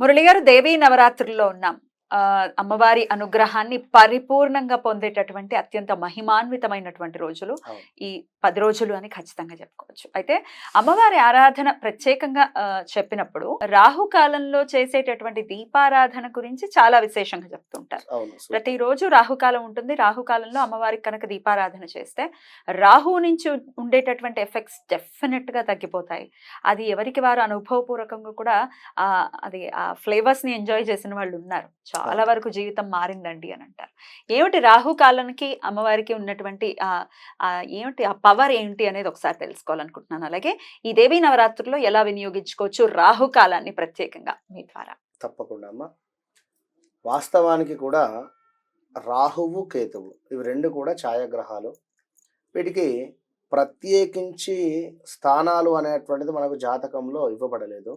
మురళి గారు దేవీ నవరాత్రుల్లో ఉన్నాం. అమ్మవారి అనుగ్రహాన్ని పరిపూర్ణంగా పొందేటటువంటి అత్యంత మహిమాన్వితమైనటువంటి రోజులు. ఈ పది రోజులు అని ఖచ్చితంగా చెప్పుకోవచ్చు. అయితే అమ్మవారి ఆరాధన ప్రత్యేకంగా చెప్పినప్పుడు రాహుకాలంలో చేసేటటువంటి దీపారాధన గురించి చాలా విశేషంగా చెప్తుంటారు. ప్రతిరోజు రాహుకాలం ఉంటుంది. రాహుకాలంలో అమ్మవారికి కనుక దీపారాధన చేస్తే రాహు నుంచి ఉండేటటువంటి ఎఫెక్ట్స్ డెఫినెట్గా తగ్గిపోతాయి. అది ఎవరికి వారు అనుభవపూర్వకంగా కూడా అది ఆ ఫ్లేవర్స్ని ఎంజాయ్ చేసిన వాళ్ళు ఉన్నారు. చాలా వరకు జీవితం మారిందండి అని అంటారు. ఏమిటి రాహుకాలానికి అమ్మవారికి ఉన్నటువంటి ఏమిటి ఆ పవర్ ఏంటి అనేది ఒకసారి తెలుసుకోవాలనుకుంటున్నాను. అలాగే ఈ దేవీ నవరాత్రుల్లో ఎలా వినియోగించుకోవచ్చు రాహుకాలాన్ని ప్రత్యేకంగా మీ ద్వారా? తప్పకుండా అమ్మ. వాస్తవానికి కూడా రాహువు కేతువు ఇవి రెండు కూడా ఛాయాగ్రహాలు. వీటికి ప్రత్యేకించి స్థానాలు అనేటువంటిది మనకు జాతకంలో ఇవ్వబడలేదు.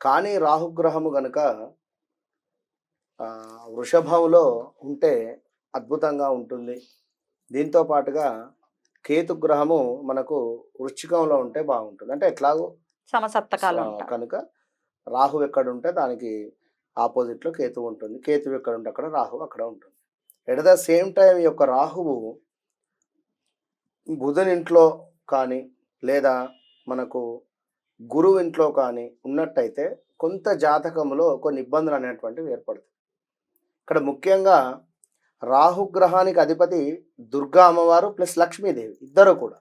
కానీ రాహుగ్రహము గనుక వృషభంలో ఉంటే అద్భుతంగా ఉంటుంది. దీంతో పాటుగా కేతుగ్రహము మనకు వృశ్చికంలో ఉంటే బాగుంటుంది. అంటే ఎట్లాగో సమసప్తకాలం కనుక రాహు ఎక్కడ ఉంటే దానికి ఆపోజిట్లో కేతు ఉంటుంది. కేతు ఎక్కడ ఉంటే అక్కడ రాహు అక్కడ ఉంటుంది. ఎట్ ద సేమ్ టైం యొక్క రాహువు బుధుని ఇంట్లో కానీ లేదా మనకు గురువు ఇంట్లో కానీ ఉన్నట్టయితే కొంత జాతకంలో కొన్ని ఇబ్బందులు అనేటువంటివి ఏర్పడతాయి. ఇక్కడ ముఖ్యంగా రాహుగ్రహానికి అధిపతి దుర్గా అమ్మవారు ప్లస్ లక్ష్మీదేవి ఇద్దరు కూడా.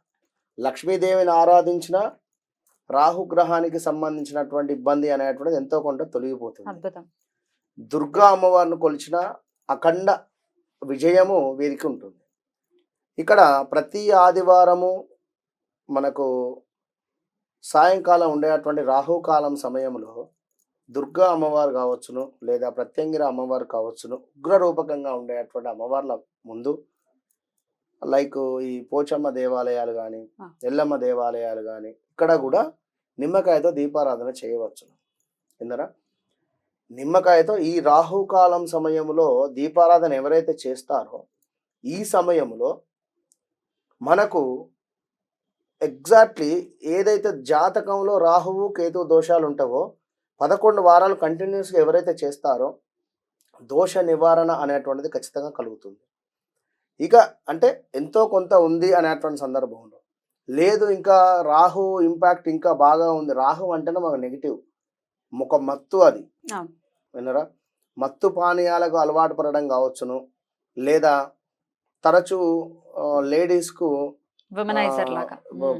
లక్ష్మీదేవిని ఆరాధించిన రాహుగ్రహానికి సంబంధించినటువంటి ఇబ్బంది అనేటువంటిది ఎంతో కొంత తొలగిపోతుంది. అద్భుతం. దుర్గా అమ్మవారిని కొలిచిన అఖండ విజయము వీరికి ఉంటుంది. ఇక్కడ ప్రతి ఆదివారము మనకు సాయంకాలం ఉండేటువంటి రాహుకాలం సమయంలో దుర్గా అమ్మవారు కావచ్చును లేదా ప్రత్యంగిర అమ్మవారు కావచ్చును ఉగ్ర రూపకంగా ఉండేటువంటి అమ్మవార్ల ముందు లైక్ ఈ పోచమ్మ దేవాలయాలు కానీ. ఎల్లమ్మ దేవాలయాలు కానీ ఇక్కడ కూడా నిమ్మకాయతో దీపారాధన చేయవచ్చును విన్నరా నిమ్మకాయతో ఈ రాహుకాలం సమయంలో దీపారాధన ఎవరైతే చేస్తారో ఈ సమయంలో మనకు ఎగ్జాక్ట్లీ ఏదైతే జాతకంలో రాహువు కేతు దోషాలు ఉంటావో పదకొండు వారాలు కంటిన్యూస్గా ఎవరైతే చేస్తారో దోష నివారణ అనేటువంటిది ఖచ్చితంగా కలుగుతుంది. ఇక అంటే ఎంతో కొంత ఉంది అనేటువంటి సందర్భంలో. లేదు ఇంకా రాహు ఇంపాక్ట్ ఇంకా బాగా ఉంది. రాహు అంటేనే మాకు నెగిటివ్ ఒక మత్తు అది. విన్నరా? మత్తు పానీయాలకు అలవాటు పడడం కావచ్చును. లేదా తరచూ లేడీస్కు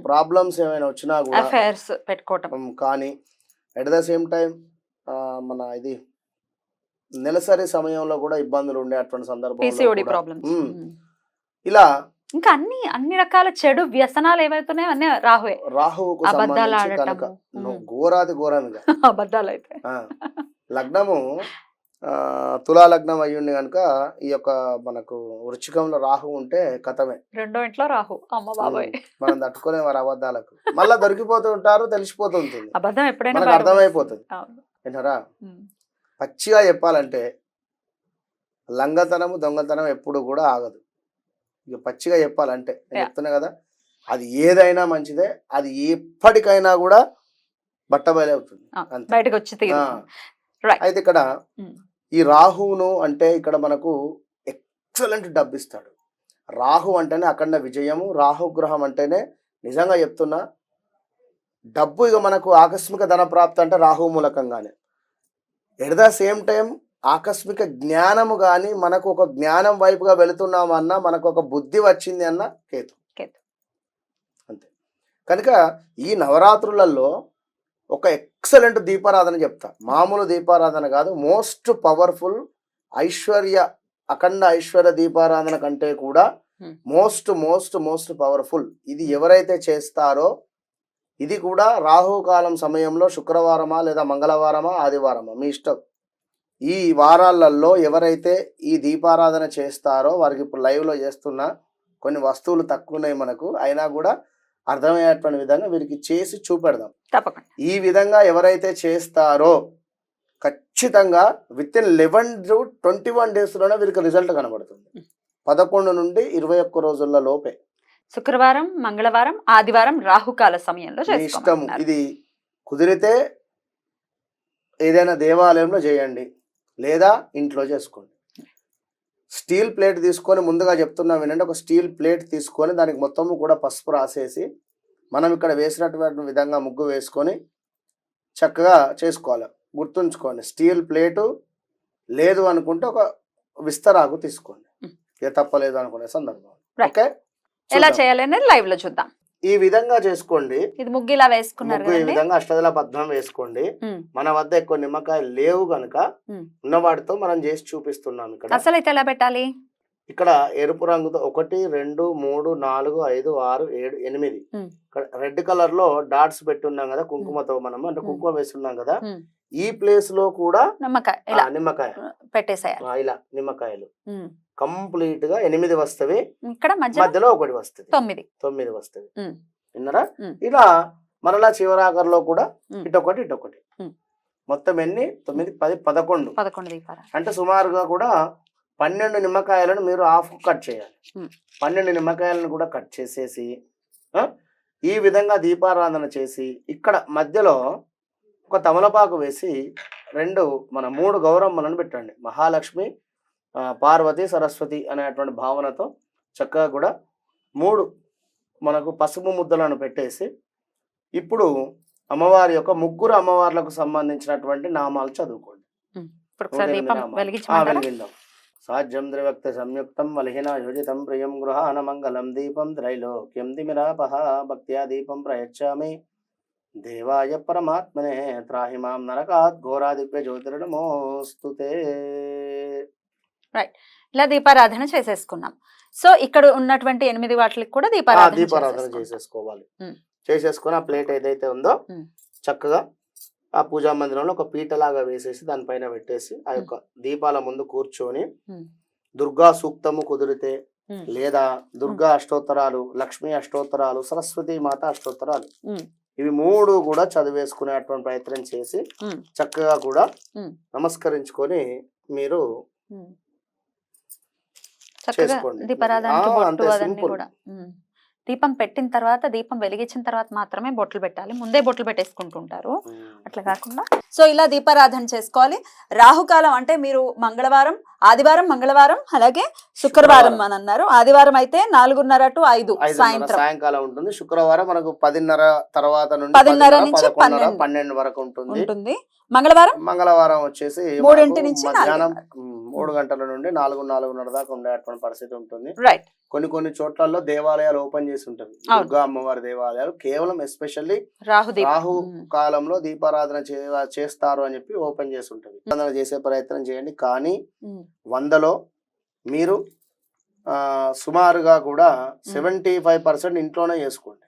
ప్రాబ్లమ్స్ ఏమైనా వచ్చినా కూడా కానీ ఎట్ ద సేమ్ టైం మన ఇది నెలసరి సమయంలో కూడా ఇబ్బందులు పిసిఓడి కూడా, ప్రాబ్లమ్స్ ఉమ్, ఇలా ఇంకా అన్ని అన్ని రకాల చెడు వ్యసనాలు ఏవైతున్నాయో అన్నీ రాహువే. రాహువుకు అబద్ధాలు నువ్వు ఉమ్. ఘోరాది ఘోరంగా. అబద్ధాలు అయితే. లగ్నము ఆ, తులా లగ్నం అయ్యుండి కనుక ఈ యొక్క మనకు వృచ్చికంలో రాహు ఉంటే కథమే. రెండో ఇంట్లో రాహు. అమ్మ బాబాయ్. మనం తట్టుకునే వారి అబద్ధాలకు. మళ్ళా దొరికిపోతూ ఉంటారు తెలిసిపోతూ ఉంటుంది. అబద్ధం ఎప్పుడైనా అర్థమైపోతుంది. ఉమ్. పచ్చిగా చెప్పాలంటే లంగతనము దొంగతనం ఎప్పుడు కూడా ఆగదు. ఇక పచ్చిగా చెప్పాలంటే నేను. చెప్తున్నా కదా అది ఏదైనా మంచిదే అది ఎప్పటికైనా కూడా బట్టబయలు అవుతుంది ఆ, అంతే. బయటకు వచ్చి తీరు ఆ. Right. అయితే ఇక్కడ. ఈ రాహువును అంటే ఇక్కడ మనకు ఎక్సలెంట్ డబ్బు ఇస్తాడు. రాహు అంటేనే అఖండ విజయము రాహు గ్రహం అంటేనే నిజంగా చెప్తున్నా డబ్బు ఇక మనకు ఆకస్మిక ధన ప్రాప్తి అంటే రాహు మూలకంగానే. ఎట్ ద సేమ్ టైం ఆకస్మిక జ్ఞానము కానీ మనకు ఒక జ్ఞానం వైపుగా వెళుతున్నామన్నా మనకు ఒక బుద్ధి వచ్చింది అన్న కేతు. కేతు. అంతే. కనుక ఈ నవరాత్రులలో ఒక ఎక్సలెంట్ దీపారాధన చెప్తా. మామూలు దీపారాధన కాదు మోస్ట్ పవర్ఫుల్ ఐశ్వర్య అఖండ ఐశ్వర్య దీపారాధన కంటే కూడా. Most most most powerful. ఇది ఎవరైతే చేస్తారో ఇది కూడా రాహుకాలం సమయంలో శుక్రవారమా లేదా మంగళవారమా ఆదివారమా? మీ ఇష్టం. ఈ వారాలలో ఎవరైతే ఈ దీపారాధన చేస్తారో వారికి ఇప్పుడు లైవ్లో చేస్తున్న కొన్ని వస్తువులు తక్కువ ఉన్నాయి మనకు. అయినా కూడా అర్థమయ్యేటువంటి విధంగా వీరికి చేసి చూపెడదాం. తప్పకుండా. ఈ విధంగా ఎవరైతే చేస్తారో ఖచ్చితంగా within eleven to twenty one డేస్లోనే వీరికి రిజల్ట్ కనబడుతుంది. పదకొండు నుండి ఇరవై ఒక్క రోజుల లోపే. శుక్రవారం మంగళవారం ఆదివారం రాహుకాల సమయంలో చేసుకోమంటున్నారు. ఇది కుదిరితే ఏదైనా దేవాలయంలో చేయండి. లేదా ఇంట్లో చేసుకోండి. స్టీల్ ప్లేట్ తీసుకొని ముందుగా చెప్తున్నా వినండి ఒక స్టీల్ ప్లేట్ తీసుకొని దానికి మొత్తము కూడా పసుపు రాసేసి మనం ఇక్కడ వేసినటువంటి విధంగా ముగ్గు వేసుకొని చక్కగా చేసుకోవాలి గుర్తుంచుకోండి స్టీల్ ప్లేటు లేదు అనుకుంటే ఒక విస్తరాకు తీసుకోండి. ఇక తప్పలేదు అనుకునే సందర్భం. ఓకే ఎలా చూద్దాం. చేయాలి అనేది లైవ్లో చూద్దాం ఈ విధంగా చేసుకోండి ఇది ముగ్గు ఇలా వేసుకున్నారు ముగ్గు ఈ విధంగా అష్టదల పద్మం వేసుకోండి. మన వద్ద ఎక్కువ నిమ్మకాయలు లేవు గనుక. ఉన్న వాటితో మనం చేసి చూపిస్తున్నాం ఇక్కడ అసలు అయితే ఎలా పెట్టాలి ఇక్కడ ఎరుపు రంగుతో ఒకటి రెండు మూడు నాలుగు ఐదు ఆరు ఏడు ఎనిమిది. ఇక్కడ రెడ్ కలర్లో డాట్స్ పెట్టున్నాం కదా కుంకుమతో మనం అంటే. కుంకుమ వేస్తున్నాం కదా. ఈ ప్లేస్లో కూడా నిమ్మకాయ నిమ్మకాయ. పెట్టేసేయాలి. ఇలా నిమ్మకాయలు. కంప్లీట్గా ఎనిమిది వస్తవి. ఇక్కడ మధ్య మధ్యలో ఒకటి వస్తుంది. తొమ్మిది. తొమ్మిది వస్తవి మ్. విన్నారా. ఇలా మరలా చివరాకర్లో కూడా. ఇటొకటి ఇటొకటి. మొత్తం ఎన్ని? తొమ్మిది పది పదకొండు. పదకొండు అంటే సుమారుగా కూడా పన్నెండు నిమ్మకాయలను మీరు హాఫ్ కట్ చేయాలి. పన్నెండు నిమ్మకాయలను కూడా కట్ చేసేసి ఈ విధంగా దీపారాధన చేసి ఇక్కడ మధ్యలో ఒక తమలపాకు వేసి రెండు మన మూడు గౌరమ్మలను పెట్టండి. మహాలక్ష్మి పార్వతి సరస్వతి అనేటువంటి భావనతో చక్కగా కూడా మూడు మనకు పసుపు ముద్దలను పెట్టేసి ఇప్పుడు అమ్మవారి యొక్క ముగ్గురు అమ్మవార్లకు సంబంధించినటువంటి నామాలు చదువుకోండి. ఇప్పుడు ఒకసారి నూట ఎనిమిది దీపం నామాలు. ఆ, వెలిగించమంటారా వెలిగిందాం. సాధ్యం త్రివక్త సంయుక్తం వలిహిన యోజితం ప్రియం గృహాన మంగళం దీపం త్రైలోక్యం దిమిరాపహ భక్త్యా దీపం ప్రయచ్చామి. దేవాయ పరమాత్మనే త్రాహి మాం నరకాత్ ఘోరాదివ్య జ్యోతిర్నమోస్తుతే ఇలా దీపారాధన చేసేసుకున్నాం సో ఇక్కడ ఉన్నటువంటి ఎనిమిది వాటికి కూడా దీపారాధన దీపారాధన. చేసేసుకోవాలి. చేసేసుకొని ఆ ప్లేట్ ఏదైతే ఉందో ఉమ్. చక్కగా ఆ పూజా మందిరంలో ఒక పీటలాగా వేసేసి దానిపైన పెట్టేసి ఆ యొక్క దీపాల ముందు కూర్చొని. దుర్గా సూక్తము కుదిరితే. లేదా దుర్గా అష్టోత్తరాలు లక్ష్మీ అష్టోత్తరాలు సరస్వతి మాత అష్టోత్తరాలు. ఇవి మూడు కూడా చదివేసుకునేటువంటి ప్రయత్నం చేసి. చక్కగా కూడా. నమస్కరించుకొని మీరు చేసుకోండి. అంతే ఉమ్. దీపం పెట్టిన తర్వాత దీపం వెలిగించిన తర్వాత మాత్రమే బొట్లు పెట్టాలి. ముందే బొట్లు పెట్టేసుకుంటుంటారు. అట్లా కాకుండా. సో ఇలా దీపారాధన చేసుకోవాలి. రాహుకాలం అంటే మీరు మంగళవారం ఆదివారం మంగళవారం అలాగే శుక్రవారం. అని అన్నారు ఆదివారం అయితే నాలుగున్నర టు ఐదు సాయంత్రం. సాయంకాలం ఉంటుంది. శుక్రవారం మనకు పదిన్నర తర్వాత నుండి పదిన్నర నుంచి పన్నెండు. వరకు ఉంటుంది. ఉంటుంది. మంగళవారం? మంగళవారం వచ్చేసి మూడింటి నుంచి మూడు గంటల నుండి నాలుగు నాలుగున్నర దాకా ఉండేటువంటి పరిస్థితి ఉంటుంది. రైట్ కొన్ని కొన్ని చోట్లలో దేవాలయాలు ఓపెన్ చేసి ఉంటాయి. అవును. దుర్గా అమ్మవారి దేవాలయాలు కేవలం ఎస్పెషల్లీ రాహు. కాలంలో దీపారాధన చేస్తారు అని చెప్పి ఓపెన్ చేసి ఉంటుంది చేసే ప్రయత్నం చేయండి. కానీ. వందలో మీరు ఆ, సుమారుగా కూడా సెవెంటీ ఫైవ్ పర్సెంట్ ఇంట్లోనే చేసుకోండి.